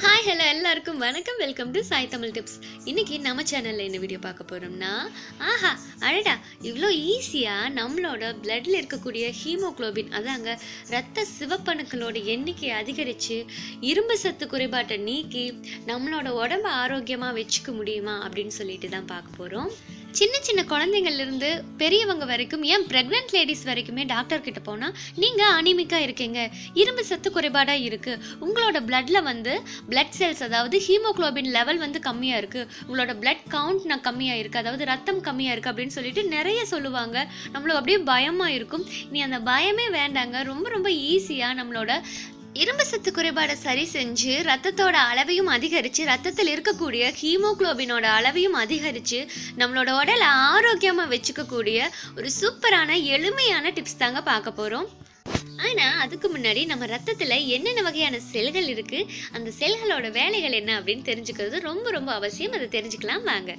Hi hello எல்லாருக்கும் வணக்கம். Welcome to Sai Tamil tips இன்னைக்கு நம்ம சேனலில் என்ன வீடியோ பார்க்க போகிறோம்னா ஆஹா அழடா இவ்வளோ ஈஸியாக நம்மளோட பிளட்டில் இருக்கக்கூடிய ஹீமோகுளோபின் அதாங்க ரத்த சிவப்பணுக்களோட எண்ணிக்கையை அதிகரித்து இரும்பு சத்து குறைபாட்டை நீக்கி நம்மளோட உடம்ப ஆரோக்கியமாக வச்சுக்க முடியுமா அப்படின்னு சொல்லிட்டு தான் பார்க்க போகிறோம் சின்ன சின்ன குழந்தைங்கள்லேருந்து பெரியவங்க வரைக்கும் ஏன் ப்ரெக்னென்ட் லேடிஸ் வரைக்குமே டாக்டர் கிட்ட போனால் நீங்கள் அனிமிக்காக இருக்கீங்க. இரும்பு சத்து குறைபாடாக இருக்குது உங்களோட பிளட்டில் வந்து பிளட் செல்ஸ் அதாவது ஹீமோகுளோபின் லெவல் வந்து கம்மியாக இருக்குது உங்களோட பிளட் கவுண்ட் நான் கம்மியாக இருக்குது அதாவது ரத்தம் கம்மியாக இருக்குது அப்படின்னு சொல்லிட்டு நிறைய சொல்லுவாங்க. நம்மளுக்கு அப்படியே பயமாக இருக்கும். நீ அந்த பயமே வேண்டாங்க. ரொம்ப ரொம்ப ஈஸியாக நம்மளோட இரும்பு சத்து குறைபாடை சரி செஞ்சு ரத்தத்தோட அளவையும் அதிகரித்து ரத்தத்தில் இருக்கக்கூடிய ஹீமோக்ளோபினோட அளவையும் அதிகரித்து நம்மளோட உடலை ஆரோக்கியமாக வச்சுக்கக்கூடிய ஒரு சூப்பரான எளிமையான டிப்ஸ் தாங்க பார்க்க போகிறோம் ஆனால் அதுக்கு முன்னாடி நம்ம ரத்தத்தில் என்னென்ன வகையான செல்கள் இருக்குது அந்த செல்களோட வேலைகள் என்ன அப்படின்னு தெரிஞ்சுக்கிறது ரொம்ப ரொம்ப அவசியம். அதை தெரிஞ்சுக்கலாம். வாங்க.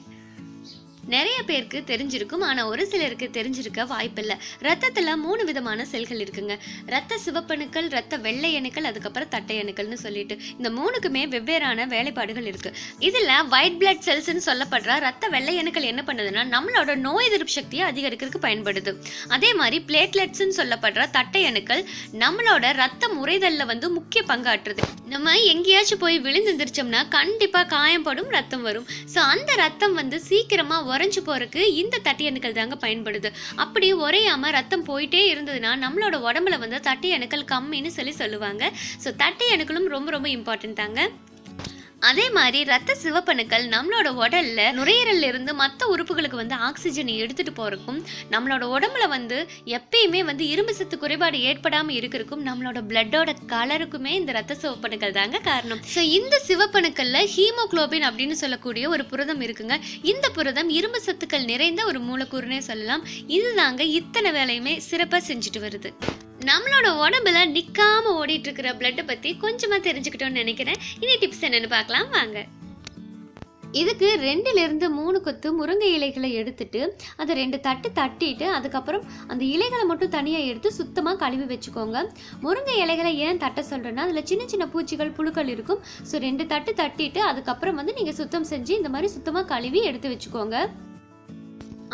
நிறைய பேருக்கு தெரிஞ்சிருக்கும் ஆனால் ஒரு சிலருக்கு தெரிஞ்சிருக்க வாய்ப்பில்லை. ரத்தத்தில் மூணு விதமான செல்கள் இருக்குங்க. ரத்த சிவப்பணுக்கள் ரத்த வெள்ளை அணுக்கள் அதுக்கப்புறம் தட்டை அணுக்கள்னு சொல்லிட்டு இந்த மூணுக்குமே வெவ்வேறான வேலைப்பாடுகள் இருக்கு. இதில் ஒயிட் பிளட் செல்ஸ்னு சொல்லப்படுற ரத்த வெள்ளை அணுக்கள் என்ன பண்ணுதுன்னா நம்மளோட நோய் எதிர்ப்பு சக்தியை அதிகரிக்கிறதுக்கு பயன்படுது. அதே மாதிரி பிளேட்லெட்ஸ்ன்னு சொல்லப்படுற தட்டை அணுக்கள் நம்மளோட ரத்த முறைதல்ல வந்து முக்கிய பங்காற்றுது. நம்ம எங்கேயாச்சும் போய் விழுந்துருச்சோம்னா கண்டிப்பாக காயம்படும் ரத்தம் வரும். ஸோ அந்த ரத்தம் வந்து சீக்கிரமாக உறைஞ்சு போகிறதுக்கு இந்த தட்டி அணுக்கள் தாங்க பயன்படுது. அப்படி உரையாமல் ரத்தம் போயிட்டே இருந்ததுன்னா நம்மளோட உடம்புல வந்து தட்டி அணுக்கள் கம்மின்னு சொல்லி சொல்லுவாங்க. ஸோ தட்டி அணுக்களும் ரொம்ப ரொம்ப இம்பார்ட்டன்ட் தாங்க. அதே மாதிரி ரத்த சிவப்பணுக்கள் நம்மளோட உடல்ல நுரையீரல்ல இருந்து மற்ற உறுப்புகளுக்கு வந்து ஆக்சிஜனை எடுத்துட்டு போறக்கும் நம்மளோட உடம்புல வந்து எப்பயுமே வந்து இரும்பு சத்து குறைபாடு ஏற்படாம இருக்கிறக்கும் நம்மளோட பிளட்டோட கலருக்குமே இந்த ரத்த சிவப்பணுக்கள் தாங்க காரணம். ஸோ இந்த சிவப்பணுக்கள்ல ஹீமோகுளோபின் அப்படின்னு சொல்லக்கூடிய ஒரு புரதம் இருக்குங்க. இந்த புரதம் இரும்பு சத்துக்கள் நிறைந்த ஒரு மூலக்கூறுனே சொல்லலாம். இதுதாங்க இத்தனை வேலையுமே சிறப்பாக செஞ்சுட்டு வருது. நம்மளோட உடம்புல நிற்காம ஓடிட்டு இருக்கிற பிளட்டை பத்தி கொஞ்சமா தெரிஞ்சுக்கிட்டோம்னு நினைக்கிறேன். இனி டிப்ஸ் என்னன்னு பார்க்கலாம் வாங்க. இதுக்கு ரெண்டுலேருந்து மூணு கொத்து முருங்கை இலைகளை எடுத்துட்டு அதை ரெண்டு தட்டு தட்டிட்டு அதுக்கப்புறம் அந்த இலைகளை மட்டும் தனியாக எடுத்து சுத்தமாக கழுவி வச்சுக்கோங்க. முருங்கை இலைகளை ஏன் தட்ட சொல்கிறேன்னா அதில் சின்ன சின்ன பூச்சிகள் புழுக்கள் இருக்கும். ஸோ ரெண்டு தட்டு தட்டிட்டு அதுக்கப்புறம் வந்து நீங்கள் சுத்தம் செஞ்சு இந்த மாதிரி சுத்தமாக கழுவி எடுத்து வச்சுக்கோங்க.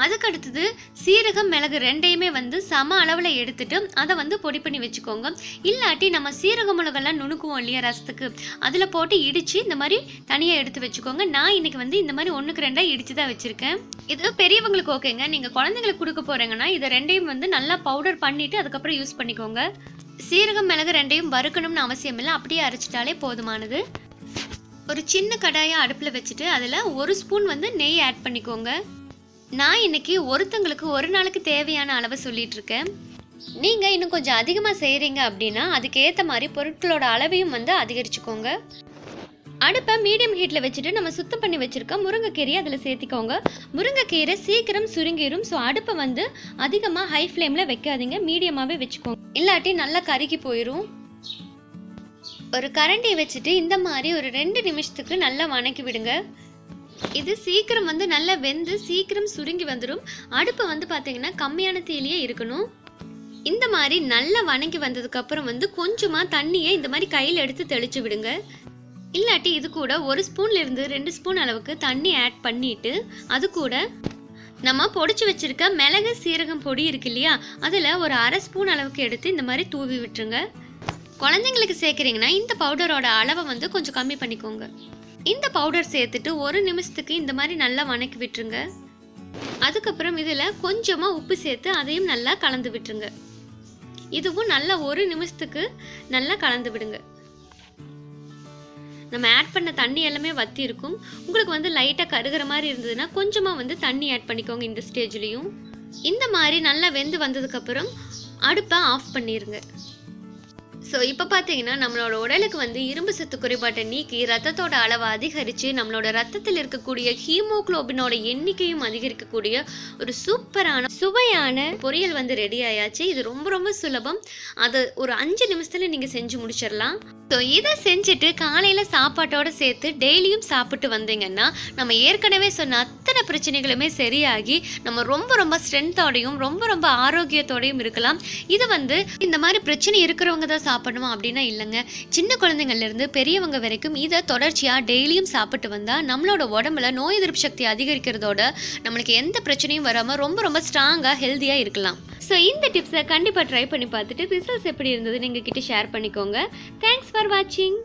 அதுக்கு அடுத்தது சீரகம் மிளகு ரெண்டையுமே வந்து சம அளவில் எடுத்துட்டு அதை வந்து பொடி பண்ணி வச்சுக்கோங்க. இல்லாட்டி நம்ம சீரக மிளகெல்லாம் நுணுக்குவோம் இல்லையா ரசத்துக்கு? அதில் போட்டு இடித்து இந்த மாதிரி தனியாக எடுத்து வச்சுக்கோங்க. நான் இன்னைக்கு வந்து இந்த மாதிரி ஒன்றுக்கு ரெண்டாக இடித்து தான் வச்சுருக்கேன். இது பெரியவங்களுக்கு ஓகேங்க. நீங்கள் குழந்தைங்களுக்கு கொடுக்க போகிறீங்கன்னா இதை ரெண்டையும் வந்து நல்லா பவுடர் பண்ணிவிட்டு அதுக்கப்புறம் யூஸ் பண்ணிக்கோங்க. சீரகம் மிளகு ரெண்டையும் வறுக்கணும்னு அவசியம் இல்லை. அப்படியே அரைச்சிட்டாலே போதுமானது. ஒரு சின்ன கடாயை அடுப்பில் வச்சுட்டு அதில் ஒரு ஸ்பூன் வந்து நெய் ஆட் பண்ணிக்கோங்க. நான் இன்னைக்கு ஒருத்தங்களுக்கு ஒரு நாளுக்கு தேவையான அளவை சொல்லிட்டு இருக்கேன் நீங்கள் இன்னும் கொஞ்சம் அதிகமாக செய்கிறீங்க அப்படின்னா அதுக்கேற்ற மாதிரி பொருட்களோட அளவையும் வந்து அதிகரிச்சுக்கோங்க. அடுப்பை மீடியம் ஹீட்டில் வச்சுட்டு நம்ம சுத்தம் பண்ணி வச்சுருக்க முருங்கைக்கீரையை அதில் சேர்த்திக்கோங்க. முருங்கைக்கீரை சீக்கிரம் சுருங்கிடும் ஸோ அடுப்பை வந்து அதிகமாக ஹை ஃப்ளேமில் வைக்காதீங்க. மீடியமாகவே வச்சுக்கோங்க. இல்லாட்டி நல்லா கருகி போயிடும் ஒரு கரண்டியை வச்சுட்டு இந்த மாதிரி ஒரு ரெண்டு நிமிஷத்துக்கு நல்லா வணக்கி விடுங்க. இது சீக்கிரம் வந்து நல்லா வெந்து சீக்கிரம் சுருங்கி வந்துடும் அடுப்பு வந்து பார்த்தீங்கன்னா கம்மியான தீலியே இருக்கணும். இந்த மாதிரி நல்லா வணங்கி வந்ததுக்கப்புறம் வந்து கொஞ்சமாக தண்ணியை இந்த மாதிரி கையில் எடுத்து தெளிச்சு விடுங்க. இல்லாட்டி இது கூட ஒரு ஸ்பூன்லேருந்து ரெண்டு ஸ்பூன் அளவுக்கு தண்ணி ஆட் பண்ணிட்டு அது கூட நம்ம பொடிச்சு வச்சிருக்க மிளகு சீரகம் பொடி இருக்கு இல்லையா? அதில் ஒரு அரை ஸ்பூன் அளவுக்கு எடுத்து இந்த மாதிரி தூவி விட்டுருங்க. குழந்தைங்களுக்கு சேர்க்குறீங்கன்னா இந்த பவுடரோட அளவை வந்து கொஞ்சம் கம்மி பண்ணிக்கோங்க. இந்த பவுடர் சேர்த்துட்டு ஒரு நிமிஷத்துக்கு இந்த மாதிரி நல்லா வணக்கி விட்டுருங்க. அதுக்கப்புறம் இதில் கொஞ்சமாக உப்பு சேர்த்து அதையும் நல்லா கலந்து விட்டுருங்க. இதுவும் நல்லா ஒரு நிமிஷத்துக்கு நல்லா கலந்து விடுங்க. நம்ம ஆட் பண்ண தண்ணி எல்லாமே வத்தி இருக்கும். உங்களுக்கு வந்து லைட்டாக கருகிற மாதிரி இருந்ததுன்னா கொஞ்சமாக வந்து தண்ணி ஆட் பண்ணிக்கோங்க இந்த ஸ்டேஜ்லேயும் இந்த மாதிரி நல்லா வெந்து வந்ததுக்கப்புறம் அடுப்பை ஆஃப் பண்ணிடுங்க ஸோ இப்போ பார்த்தீங்கன்னா நம்மளோட உடலுக்கு வந்து இரும்பு சத்து குறைபாட்டை நீக்கி ரத்தத்தோட அளவை அதிகரித்து நம்மளோட ரத்தத்தில் இருக்கக்கூடிய ஹீமோகுளோபினோட எண்ணிக்கையும் அதிகரிக்கக்கூடிய ஒரு சூப்பரான சுவையான பொரியல் வந்து ரெடி ஆயாச்சு. இது ரொம்ப ரொம்ப சுலபம். அது ஒரு அஞ்சு நிமிஷத்தில் நீங்கள் செஞ்சு முடிச்சிடலாம். ஸோ இதை செஞ்சுட்டு காலையில் சாப்பாட்டோட சேர்த்து டெய்லியும் சாப்பிட்டு வந்தீங்கன்னா நம்ம ஏற்கனவே சொன்ன அத்தனை பிரச்சனைகளுமே சரியாகி நம்ம ரொம்ப ரொம்ப ஸ்ட்ரென்த்தோடையும் ரொம்ப ரொம்ப ஆரோக்கியத்தோடையும் இருக்கலாம். இது வந்து இந்த மாதிரி பிரச்சனை இருக்கிறவங்க தான் சாப்பிடணுமா அப்படின்னா இல்லைங்க. சின்ன குழந்தைங்கள்லேருந்து பெரியவங்க வரைக்கும் இதை தொடர்ச்சியாக டெய்லியும் சாப்பிட்டு வந்தால் நம்மளோட உடம்புல நோய் எதிர்ப்பு சக்தி அதிகரிக்கிறதோட நம்மளுக்கு எந்த பிரச்சனையும் வராமல் ரொம்ப ரொம்ப ஸ்ட்ராங்காக ஹெல்த்தியாக இருக்கலாம். ஸோ இந்த டிப்ஸை கண்டிப்பாக ட்ரை பண்ணி பார்த்துட்டு ரிசல்ட்ஸ் எப்படி இருந்தது நீங்கள் கிட்டே ஷேர் பண்ணிக்கோங்க. தேங்க்ஸ் ஃபார் வாட்சிங்